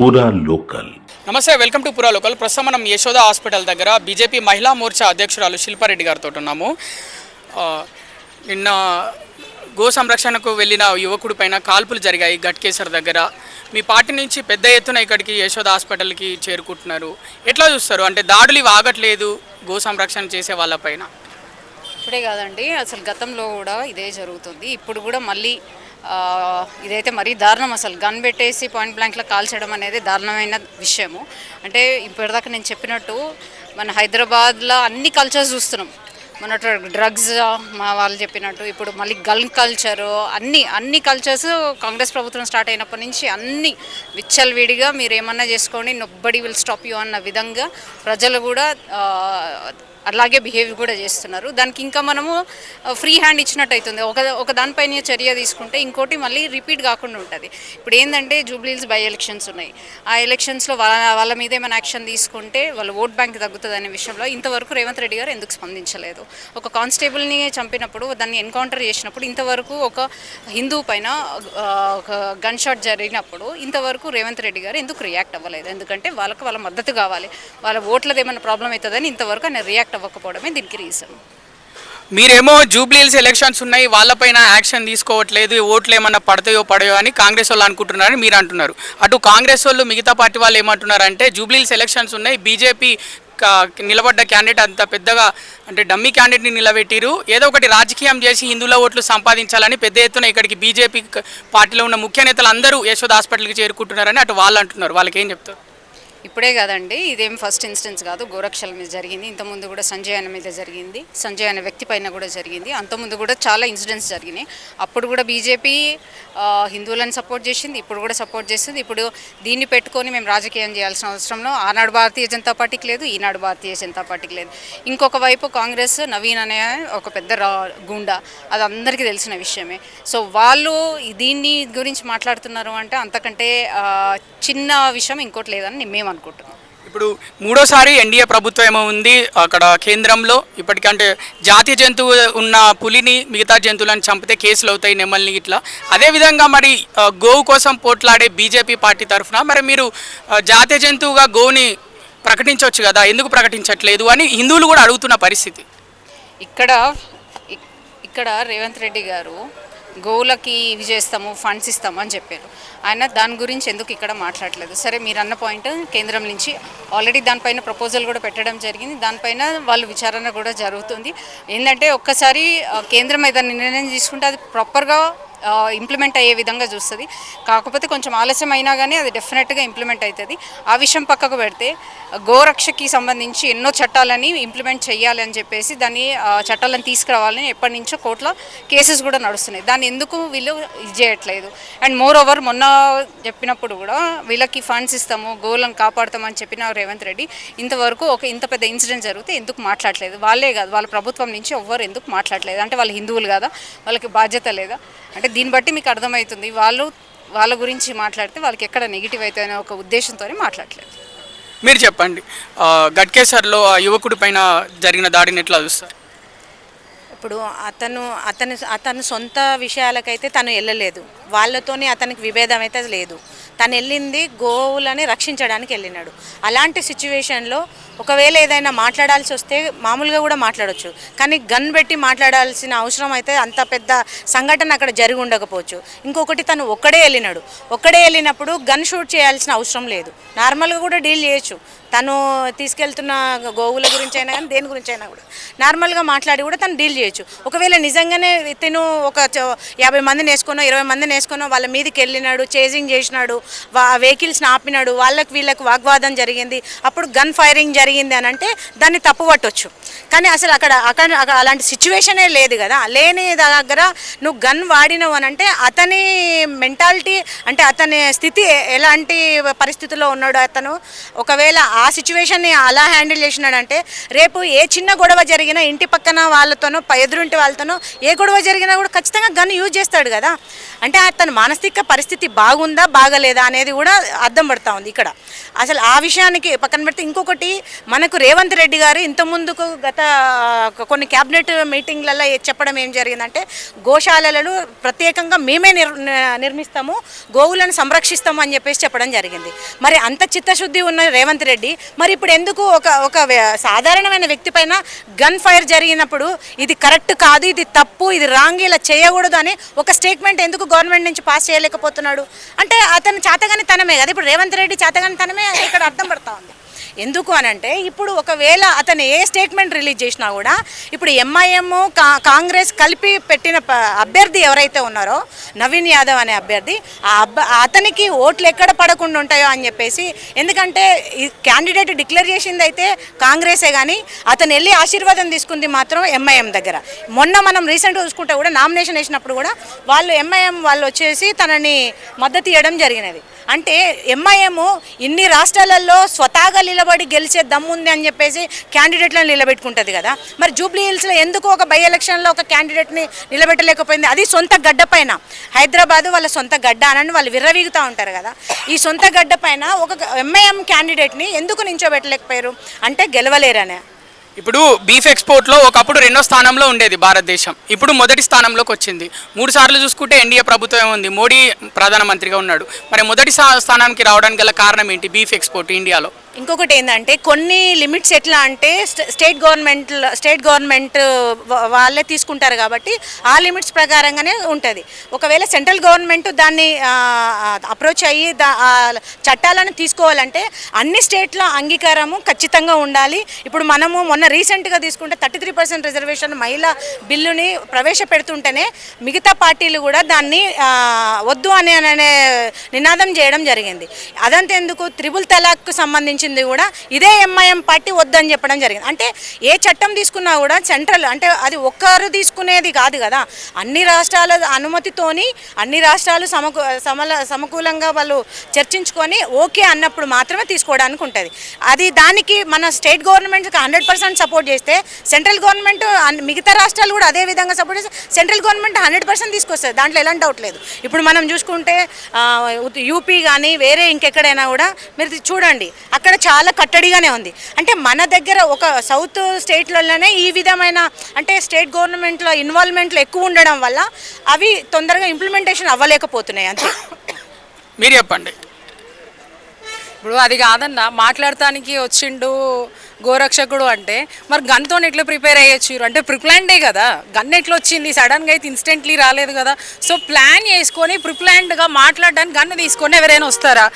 పూరా లోకల్ నమస్తే welcome to పురా లోకల్ ప్రస్తుతం మనం యశోద హాస్పిటల్ దగ్గర బీజేపీ మహిళా మోర్చా అధ్యక్షురాలు శిల్పారెడ్డి గారితో ఉన్నాము. నిన్న గో సంరక్షణకు వెళ్ళిన యువకుడి పైన కాల్పులు జరిగాయి గట్కేసర్ దగ్గర. మీ పార్టీ నుంచి పెద్ద ఎత్తున ఇక్కడికి యశోద హాస్పిటల్కి చేరుకుంటున్నారు. ఎట్లా చూస్తారు? అంటే దాడులు ఇవి ఆగట్లేదు గో సంరక్షణ చేసే వాళ్ళపైన ఇప్పుడే కాదండి అసలు గతంలో కూడా ఇదే జరుగుతుంది. ఇప్పుడు కూడా మళ్ళీ ఇదైతే మరీ దారుణం అసలు. గన్ పెట్టేసి పాయింట్ బ్లాంక్లో కాల్చడం అనేది దారుణమైన విషయము. అంటే ఇప్పటిదాకా నేను చెప్పినట్టు మన హైదరాబాద్లో అన్ని కల్చర్స్ చూస్తున్నాం. మన డ్రగ్స్ మా వాళ్ళు చెప్పినట్టు ఇప్పుడు మళ్ళీ గన్ కల్చరు అన్ని అన్ని కల్చర్స్ కాంగ్రెస్ ప్రభుత్వం స్టార్ట్ అయినప్పటి నుంచి అన్ని విచ్చలవిడిగా మీరు ఏమన్నా చేసుకోండి నొబ్బడి విల్ స్టాప్ యూ అన్న విధంగా ప్రజలు కూడా అలాగే బిహేవ్ కూడా చేస్తున్నారు. దానికి ఇంకా మనము ఫ్రీ హ్యాండ్ ఇచ్చినట్టు అవుతుంది ఒక ఒక దానిపైన చర్య తీసుకుంటే ఇంకోటి మళ్ళీ రిపీట్ కాకుండా ఉంటుంది. ఇప్పుడు ఏంటంటే జూబ్లీల్స్ బై ఎలక్షన్స్ ఉన్నాయి. ఆ ఎలక్షన్స్లో వాళ్ళ వాళ్ళ మీద ఏమైనా యాక్షన్ తీసుకుంటే వాళ్ళ ఓట్ బ్యాంక్ తగ్గుతుంది అనే విషయంలో ఇంతవరకు రేవంత్ రెడ్డి గారు ఎందుకు స్పందించలేదు? ఒక కానిస్టేబుల్ని చంపినప్పుడు దాన్ని ఎన్కౌంటర్ చేసినప్పుడు ఇంతవరకు ఒక హిందూ పైన ఒక గన్ షాట్ జరిగినప్పుడు ఇంతవరకు రేవంత్ రెడ్డి గారు ఎందుకు రియాక్ట్ అవ్వలేదు? ఎందుకంటే వాళ్ళకి వాళ్ళ మద్దతు కావాలి. వాళ్ళ ఓట్లది ఏమైనా ప్రాబ్లం అవుతుందని ఇంతవరకు ఆయన రియాక్ట్ అవ్వకపోవడమే దీనికి రీజన్ మీరేమో జూబ్లీహిల్స్ ఎలక్షన్స్ ఉన్నాయి వాళ్ళపైన యాక్షన్ తీసుకోవట్లేదు ఓట్లు ఏమన్నా పడతాయో పడయో అని కాంగ్రెస్ వాళ్ళు అనుకుంటున్నారని మీరు అంటున్నారు. అటు కాంగ్రెస్ వాళ్ళు మిగతా పార్టీ వాళ్ళు ఏమంటున్నారంటే జూబ్లీహిల్స్ ఎలక్షన్స్ ఉన్నాయి బీజేపీ నిలబడ్డ క్యాండిడేట్ అంత పెద్దగా అంటే డమ్మీ క్యాండిడేట్ని నిలబెట్టిరు. ఏదో ఒకటి రాజకీయం చేసి హిందువుల ఓట్లు సంపాదించాలని పెద్ద ఎత్తున ఇక్కడికి బీజేపీ పార్టీలో ఉన్న ముఖ్య నేతలు అందరూ యశోద్ హాస్పిటల్కి చేరుకుంటున్నారని అటు వాళ్ళు అంటున్నారు. వాళ్ళకి ఏం చెప్తారు? ఇప్పుడే కాదండి ఇదేం ఫస్ట్ ఇన్స్టెన్స్ కాదు గోరక్షల మీద జరిగింది. ఇంతకుముందు కూడా సంజయ్ అన్న మీద జరిగింది సంజయ్ అనే వ్యక్తి పైన కూడా జరిగింది. అంతకుముందు కూడా చాలా ఇన్సిడెంట్స్ జరిగినాయి. అప్పుడు కూడా బీజేపీ హిందువులను సపోర్ట్ చేసింది ఇప్పుడు కూడా సపోర్ట్ చేస్తుంది. ఇప్పుడు దీన్ని పెట్టుకొని మేము రాజకీయం చేయాల్సిన అవసరంలో ఆనాడు భారతీయ జనతా పార్టీకి లేదు ఈనాడు భారతీయ జనతా పార్టీకి లేదు. ఇంకొక వైపు కాంగ్రెస్ నవీన్ అనే ఒక పెద్ద రా గుండా. అది అందరికీ తెలిసిన విషయమే. సో వాళ్ళు దీన్ని గురించి మాట్లాడుతున్నారు అంటే అంతకంటే చిన్న విషయం ఇంకోటి లేదని మేము అనుకుంటున్నాం. ఇప్పుడు మూడోసారి ఎన్డీఏ ప్రభుత్వం ఏమో ఉంది అక్కడ కేంద్రంలో ఇప్పటికంటే జాతి జంతువు ఉన్న పులిని మిగతా జంతువులను చంపితే కేసులు అవుతాయి నెమ్మల్ని ఇట్లా. అదేవిధంగా మరి గోవు కోసం పోట్లాడే బీజేపీ పార్టీ తరఫున మరి మీరు జాతీయ జంతువుగా గోవుని ప్రకటించవచ్చు కదా ఎందుకు ప్రకటించట్లేదు అని హిందువులు కూడా అడుగుతున్న పరిస్థితి. ఇక్కడ ఇక్కడ రేవంత్ రెడ్డి గారు గోవులకి ఇవి చేస్తాము ఫండ్స్ ఇస్తాము అని చెప్పారు. ఆయన దాని గురించి ఎందుకు ఇక్కడ మాట్లాడలేదు? సరే మీరు అన్న పాయింట్ కేంద్రం నుంచి ఆల్రెడీ దానిపైన ప్రపోజల్ కూడా పెట్టడం జరిగింది. దానిపైన వాళ్ళు విచారణ కూడా జరుగుతుంది. ఏంటంటే ఒక్కసారి కేంద్రం ఏదైనా నిర్ణయం తీసుకుంటే అది ప్రాపర్గా ఇంప్లిమెంట్ అయ్యే విధంగా చూస్తుంది. కాకపోతే కొంచెం ఆలస్యం అయినా కానీ అది డెఫినెట్గా ఇంప్లిమెంట్ అవుతుంది ఆ విషయం పక్కకు పెడితే గోరక్షకి సంబంధించి ఎన్నో చట్టాలని ఇంప్లిమెంట్ చేయాలి అని చెప్పేసి దాన్ని చట్టాలను తీసుకురావాలని ఎప్పటి నుంచో కోర్టులో కేసెస్ కూడా నడుస్తున్నాయి. దాన్ని ఎందుకు వీళ్ళు ఇది చేయట్లేదు? అండ్ మోర్ ఓవర్ మొన్న చెప్పినప్పుడు కూడా వీళ్ళకి ఫండ్స్ ఇస్తాము గోలను కాపాడుతామని చెప్పిన రేవంత్ రెడ్డి ఇంతవరకు ఒక ఇంత పెద్ద ఇన్సిడెంట్ జరిగితే ఎందుకు మాట్లాడలేదు? వాళ్ళే కాదు వాళ్ళ ప్రభుత్వం నుంచి ఎవ్వరు ఎందుకు మాట్లాడలేదు? అంటే వాళ్ళు హిందువులు కదా? వాళ్ళకి బాధ్యత లేదా? అంటే దీన్ని బట్టి మీకు అర్థమవుతుంది. వాళ్ళు వాళ్ళ గురించి మాట్లాడితే వాళ్ళకి ఎక్కడ నెగిటివ్ అయితే అనే ఒక ఉద్దేశంతోనే మాట్లాడలేదు. మీరు చెప్పండి. గడ్కేసర్లో గట్కేసర్లో ఆ యువకుడి పైన జరిగిన దాడిని ఎట్లా చూస్తారు? అప్పుడు అతను అతను అతను సొంత విషయాలకైతే తను వెళ్ళలేదు. వాళ్ళతోనే అతనికి విభేదం అయితే లేదు. తను వెళ్ళింది గోవులని రక్షించడానికి వెళ్ళినాడు. అలాంటి సిచ్యువేషన్లో ఒకవేళ ఏదైనా మాట్లాడాల్సి వస్తే మామూలుగా కూడా మాట్లాడొచ్చు. కానీ గన్ పెట్టి మాట్లాడాల్సిన అవసరం అయితే అంత పెద్ద సంఘటన అక్కడ జరిగి ఉండకపోవచ్చు. ఇంకొకటి తను ఒక్కడే వెళ్ళినాడు. ఒక్కడే వెళ్ళినప్పుడు గన్ షూట్ చేయాల్సిన అవసరం లేదు. నార్మల్గా కూడా డీల్ చేయొచ్చు. తను తీసుకెళ్తున్న గోవుల గురించి అయినా కానీ దేని గురించి అయినా కూడా. నార్మల్గా మాట్లాడి కూడా తను డీల్ చేయొచ్చు. ఒకవేళ నిజంగానే తిను ఒక యాభై మందిని వేసుకునో ఇరవై మందిని వేసుకునో వాళ్ళ మీదకి వెళ్ళినాడు చేజింగ్ చేసినాడు వా వెహికల్స్ని ఆపినాడు వాళ్ళకి వీళ్ళకి వాగ్వాదం జరిగింది అప్పుడు గన్ ఫైరింగ్ జరిగింది అని అంటే దాన్ని తప్పు పట్టొచ్చు. కానీ అసలు అక్కడ అక్కడ అలాంటి సిచ్యువేషనే లేదు కదా. లేని దగ్గర నువ్వు గన్ వాడినవు అని అంటే అతని మెంటాలిటీ అంటే అతని స్థితి ఎలాంటి పరిస్థితిలో ఉన్నాడు అతను ఒకవేళ ఆ సిచ్యువేషన్ని అలా హ్యాండిల్ చేసినాడంటే రేపు ఏ చిన్న గొడవ జరిగినా ఇంటి పక్కన వాళ్ళతోనో ఎదురుంటి వాళ్ళతోనో ఏ గొడవ జరిగినా కూడా ఖచ్చితంగా గన్ యూజ్ చేస్తాడు కదా. అంటే అతని మానసిక పరిస్థితి బాగుందా బాగలేదా అనేది కూడా అర్థం పడతా ఉంది ఇక్కడ. అసలు ఆ విషయానికి పక్కన పెడితే ఇంకొకటి మనకు రేవంత్ రెడ్డి గారు ఇంత ముందుకు గత కొన్ని క్యాబినెట్ మీటింగ్లలో చెప్పడం ఏం జరిగిందంటే గోశాలలను ప్రత్యేకంగా మేమే నిర్ నిర్మిస్తాము గోవులను సంరక్షిస్తాము అని చెప్పేసి చెప్పడం జరిగింది. మరి అంత చిత్తశుద్ధి ఉన్న రేవంత్ రెడ్డి మరి ఇప్పుడు ఎందుకు ఒక ఒక వ్య- సాధారణమైన వ్యక్తి పైన గన్ ఫైర్ జరిగినప్పుడు ఇది కరెక్ట్ కాదు ఇది తప్పు ఇది రాంగ్ ఇలా చేయకూడదు అని ఒక స్టేట్మెంట్ ఎందుకు గవర్నమెంట్ నుంచి పాస్ చేయలేకపోతున్నాడు? అంటే అతను చాతగాని తనమే కదా ఇప్పుడు రేవంత్ రెడ్డి చాతగాని తనమే ఇక్కడ అర్థం పడతా ఉంది. ఎందుకు అని అంటే ఇప్పుడు ఒకవేళ అతను ఏ స్టేట్మెంట్ రిలీజ్ చేసినా కూడా ఇప్పుడు ఎంఐఎం కా కాంగ్రెస్ కలిపి పెట్టిన అభ్యర్థి ఎవరైతే ఉన్నారో నవీన్ యాదవ్ అనే అభ్యర్థి ఆ అబ్బ అతనికి ఓట్లు ఎక్కడ పడకుండా ఉంటాయో అని చెప్పేసి ఎందుకంటే ఈ క్యాండిడేట్ డిక్లేర్ చేసింది అయితే కాంగ్రెసే కానీ అతను వెళ్ళి ఆశీర్వాదం తీసుకుంది మాత్రం ఎంఐఎం దగ్గర. మొన్న మనం రీసెంట్గా చూసుకుంటే కూడా నామినేషన్ వేసినప్పుడు కూడా వాళ్ళు ఎంఐఎం వాళ్ళు వచ్చేసి తనని మద్దతు ఇవ్వడం జరిగినది. అంటే ఎంఐఎం ఇన్ని రాష్ట్రాలలో స్వతహాగా నిలబడి గెలిచే దమ్ముంది అని చెప్పేసి క్యాండిడేట్లను నిలబెట్టుకుంటుంది కదా. మరి జూబ్లీ హిల్స్లో ఎందుకు ఒక బై ఎలక్షన్లో ఒక క్యాండిడేట్ని నిలబెట్టలేకపోయింది? అది సొంత గడ్డ పైన. హైదరాబాద్ వాళ్ళ సొంత గడ్డ అని వాళ్ళు విర్రవీగుతూ ఉంటారు కదా. ఈ సొంత గడ్డ పైన ఒక ఎంఐఎం క్యాండిడేట్ని ఎందుకు నించోబెట్టలేకపోయారు? అంటే గెలవలేరనే. ఇప్పుడు బీఫ్ ఎక్స్పోర్ట్లో ఒకప్పుడు రెండో స్థానంలో ఉండేది భారతదేశం. ఇప్పుడు మొదటి స్థానంలోకి వచ్చింది. మూడు సార్లు చూసుకుంటే ఎన్డీఏ ప్రభుత్వం ఉంది. మోడీ ప్రధానమంత్రిగా ఉన్నాడు. మరి మొదటి స్థానానికి రావడానికి గల కారణం ఏంటి? బీఫ్ ఎక్స్పోర్ట్ ఇండియాలో. ఇంకొకటి ఏంటంటే కొన్ని లిమిట్స్ ఎట్లా అంటే స్టేట్ గవర్నమెంట్ స్టేట్ గవర్నమెంట్ వాళ్ళే తీసుకుంటారు కాబట్టి ఆ లిమిట్స్ ప్రకారంగానే ఉంటుంది. ఒకవేళ సెంట్రల్ గవర్నమెంట్ దాన్ని అప్రోచ్ అయ్యి దా చట్టాలను తీసుకోవాలంటే అన్ని స్టేట్లో అంగీకారము ఖచ్చితంగా ఉండాలి. ఇప్పుడు మనము మొన్న రీసెంట్గా తీసుకుంటే థర్టీ త్రీ పర్సెంట్ రిజర్వేషన్ మహిళా బిల్లుని ప్రవేశపెడుతుంటేనే మిగతా పార్టీలు కూడా దాన్ని వద్దు అని అనే నినాదం చేయడం జరిగింది. అదంతా ఎందుకు త్రిబుల్ తలాక్కు వచ్చింది కూడా ఇదే ఎంఐఎం పార్టీ వద్దని చెప్పడం జరిగింది. అంటే ఏ చట్టం తీసుకున్నా కూడా సెంట్రల్ అంటే అది ఒక్కరు తీసుకునేది కాదు కదా. అన్ని రాష్ట్రాల అనుమతితోని అన్ని రాష్ట్రాలు సమకూ సమల సమకూలంగా వాళ్ళు చర్చించుకొని ఓకే అన్నప్పుడు మాత్రమే తీసుకోవడానికి ఉంటుంది. అది దానికి మన స్టేట్ గవర్నమెంట్కి హండ్రెడ్ పర్సెంట్ సపోర్ట్ చేస్తే సెంట్రల్ గవర్నమెంట్ మిగతా రాష్ట్రాలు కూడా అదే విధంగా సపోర్ట్ చేస్తే సెంట్రల్ గవర్నమెంట్ హండ్రెడ్ పర్సెంట్ తీసుకొస్తుంది. దాంట్లో ఎలాంటి డౌట్ లేదు. ఇప్పుడు మనం చూసుకుంటే యూపీ కానీ వేరే ఇంకెక్కడైనా కూడా మీరు చూడండి. అక్కడ చాలా కట్టడిగానే ఉంది. అంటే మన దగ్గర ఒక సౌత్ స్టేట్లలోనే ఈ విధమైన అంటే స్టేట్ గవర్నమెంట్లో ఇన్వాల్వ్మెంట్లో ఎక్కువ ఉండడం వల్ల అవి తొందరగా ఇంప్లిమెంటేషన్ అవ్వలేకపోతున్నాయి అంతే. మీరు చెప్పండి. ఇప్పుడు అది కాదన్న మాట్లాడటానికి వచ్చిండు గోరక్షకుడు అంటే మరి గన్తో ఎట్లా ప్రిపేర్ అయ్యొచ్చు అంటే ప్రిప్లాన్డే కదా. గన్ ఎట్లా వచ్చింది సడన్గా అయితే ఇన్స్టెంట్లీ రాలేదు కదా. సో ప్లాన్ చేసుకొని ప్రిప్లాన్డ్గా మాట్లాడడానికి గన్ను తీసుకొని ఎవరైనా వస్తారా?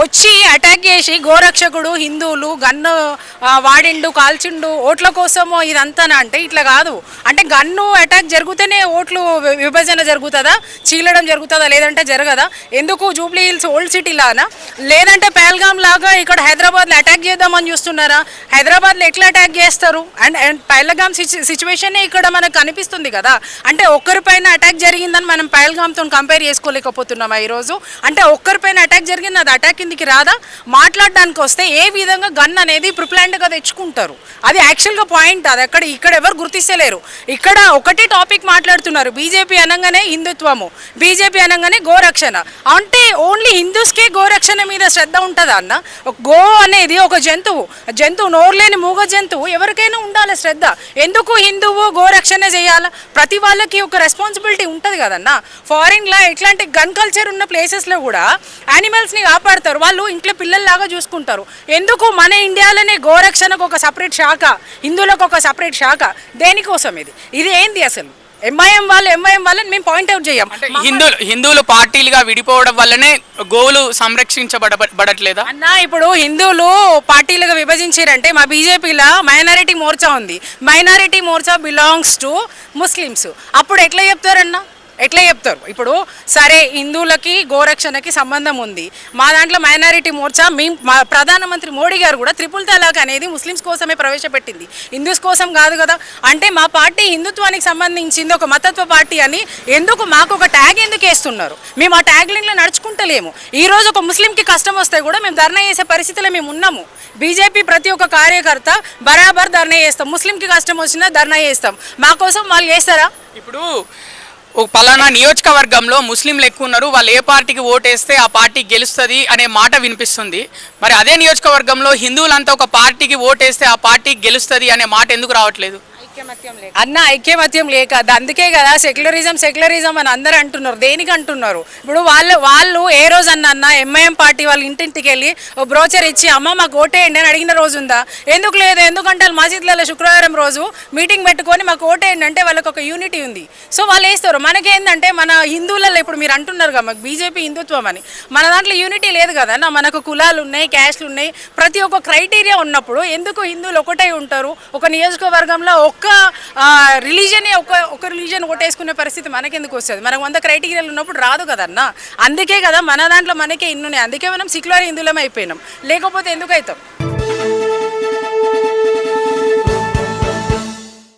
వచ్చి అటాక్ చేసి గోరక్షకుడు హిందువులు గన్ను వాడిండు కాల్చిండు ఓట్ల కోసమో ఇదంతానా అంటే ఇట్లా కాదు. అంటే గన్ను అటాక్ జరిగితేనే ఓట్లు విభజన జరుగుతుందా? చీలడం జరుగుతుందా? లేదంటే జరగదా? ఎందుకు జూబ్లీ హిల్స్ ఓల్డ్ సిటీ లానా? లేదంటే పహల్గామ్ లాగా ఇక్కడ హైదరాబాద్లో అటాక్ చేద్దామని చూస్తున్నారా? హైదరాబాద్లో ఎట్లా అటాక్ చేస్తారు? అండ్ అండ్ పహల్గామ్ సిచ్యువేషన్ ఇక్కడ మనకు కనిపిస్తుంది కదా? అంటే ఒక్కరిపైన అటాక్ జరిగిందని మనం పహల్గామ్తో కంపేర్ చేసుకోలేకపోతున్నామా ఈరోజు? అంటే ఒక్కరిపైన అటాక్ జరిగింది అది అటాక్ కిందికి రాదా? మాట్లాడడానికి వస్తే ఏ విధంగా గన్ అనేది ప్రిప్లాండ్గా తెచ్చుకుంటారు? అది యాక్చువల్గా పాయింట్ అది. అక్కడ ఇక్కడ ఎవరు గుర్తిస్తలేరు. ఇక్కడ ఒకటే టాపిక్ మాట్లాడుతున్నారు. బీజేపీ అనగానే హిందుత్వము. బీజేపీ అనగానే గోరక్షణ. అంటే ఓన్లీ హిందూస్కే గోరక్షణ మీద శ్రద్ధ ఉంటుందా అన్న? ఒక గో అనేది ఒక జంతువు. జంతువు నోరులేని మూగ జంతువు. ఎవరికైనా ఉండాలి శ్రద్ధ. ఎందుకు హిందువు గోరక్షణ చేయాలా? ప్రతి వాళ్ళకి ఒక రెస్పాన్సిబిలిటీ ఉంటుంది కదన్నా? ఫారిన్లో ఇట్లాంటి గన్ కల్చర్ ఉన్న ప్లేసెస్లో కూడా యానిమల్స్ని కాపాడతారు. వాళ్ళు ఇంట్లో పిల్లల్లాగా చూసుకుంటారు. ఎందుకు మన ఇండియాలోనే గోరక్షణకు ఒక సపరేట్ శాఖ హిందువులకు ఒక సపరేట్ శాఖ? దేనికోసం ఇది? ఇది ఏంది అసలు? ఎంఐఎం వాళ్ళు ఎంఐఎం వాళ్ళని మేము పాయింట్అవుట్ చేయం. హిందువులు హిందువులు పార్టీలుగా విడిపోవడం వల్లనే గోవులు సంరక్షించబడట్లేదా అన్న ఇప్పుడు హిందువులు పార్టీలుగా విభజించారంటే మా బీజేపీలో మైనారిటీ మోర్చా ఉంది. Minority Morcha belongs to Muslims. అప్పుడు ఎట్లా చెప్తారన్న? ఎట్లా చెప్తారు? ఇప్పుడు సరే హిందువులకి గోరక్షణకి సంబంధం ఉంది. మా దాంట్లో మైనారిటీ మోర్చా మీ మా ప్రధానమంత్రి మోడీ గారు కూడా త్రిపుల్ తలాక్ అనేది ముస్లిమ్స్ కోసమే ప్రవేశపెట్టింది. హిందూస్ కోసం కాదు కదా? అంటే మా పార్టీ హిందుత్వానికి సంబంధించింది ఒక మతత్వ పార్టీ అని ఎందుకు మాకు ఒక ట్యాగ్ ఎందుకు వేస్తున్నారు? మేము ఆ ట్యాగ్ లైన్లో నడుచుకుంటలేము. ఈ రోజు ఒక ముస్లింకి కష్టం వస్తే కూడా మేము ధర్నా చేసే పరిస్థితిలో మేము ఉన్నాము. బీజేపీ ప్రతి ఒక్క కార్యకర్త బరాబర్ ధర్నా చేస్తాం. ముస్లింకి కష్టం వచ్చినా ధర్నా చేస్తాం. మా కోసం వాళ్ళు చేస్తారా? ఇప్పుడు ఒక పలానా నియోజకవర్గంలో ముస్లింలు ఎక్కువ ఉన్నారు వాళ్ళు ఏ పార్టీకి ఓటేస్తే ఆ పార్టీ గెలుస్తుంది అనే మాట వినిపిస్తుంది. మరి అదే నియోజకవర్గంలో హిందువులంతా ఒక పార్టీకి ఓటేస్తే ఆ పార్టీ గెలుస్తుంది అనే మాట ఎందుకు రావట్లేదు? అన్న ఐక్యమత్యం లేక. అందుకే కదా సెక్యులరిజం సెక్యులరిజం అని అందరు అంటున్నారు. దేనికి అంటున్నారు ఇప్పుడు వాళ్ళు వాళ్ళు ఏ రోజు అన్న అన్న ఎంఐఎం పార్టీ వాళ్ళు ఇంటింటికి వెళ్ళి ఓ బ్రోచర్ ఇచ్చి అమ్మ మాకు ఓటేయండి అని అడిగిన రోజు ఉందా? ఎందుకు లేదు? ఎందుకంటే వాళ్ళు మసీద్లలో శుక్రవారం రోజు మీటింగ్ పెట్టుకొని మాకు ఓటేయండి అంటే వాళ్ళకి ఒక యూనిటీ ఉంది. సో వాళ్ళు వేస్తారు మనకేందంటే మన హిందువులలో ఇప్పుడు మీరు అంటున్నారు కదా మాకు బీజేపీ హిందుత్వం అని. మన దాంట్లో యూనిటీ లేదు కదా అన్న. మనకు కులాలు ఉన్నాయి క్యాస్ట్లు ఉన్నాయి. ప్రతి ఒక్క క్రైటీరియా ఉన్నప్పుడు ఎందుకు హిందువులు ఒకటే ఉంటారు? ఒక నియోజకవర్గంలో ఒక్క రిలీజనే ఒక ఒక రిలీజన్ ఓటేసుకునే పరిస్థితి మనకెందుకు వస్తుంది? మనకు వంద క్రైటీరియాలు ఉన్నప్పుడు రాదు కదన్నా? అందుకే కదా మన దాంట్లో మనకే ఇన్నున్నాయి. అందుకే మనం సిక్యులర్ హిందువులం అయిపోయినాం. లేకపోతే ఎందుకు అవుతాం?